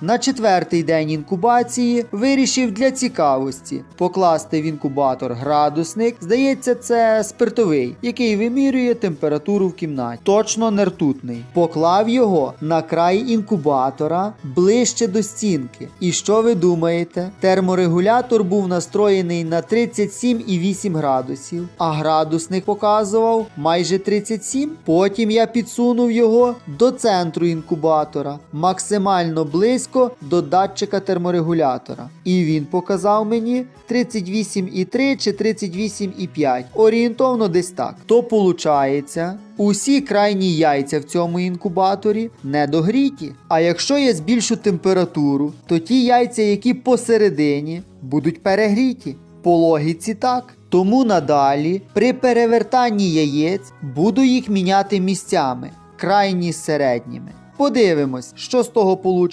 На четвертий день інкубації вирішив для цікавості покласти в інкубатор градусник. Здається, це спиртовий, який вимірює температуру в кімнаті. Точно не ртутний. Поклав його на край інкубатора ближче до стінки. І що ви думаєте? Терморегулятор був настроєний на 37,8 градусів, а градусник показував майже 37. Потім я підсунув його до центру інкубатора, максимально близько до датчика терморегулятора. І він показав мені 38,3 чи 38,5. Орієнтовно десь так. То получається. Усі крайні яйця в цьому інкубаторі недогріті. А якщо я збільшу температуру, то ті яйця, які посередині, будуть перегріті. По логіці так. Тому надалі при перевертанні яєць буду їх міняти місцями, крайні з середніми. Подивимось, що з того получиться.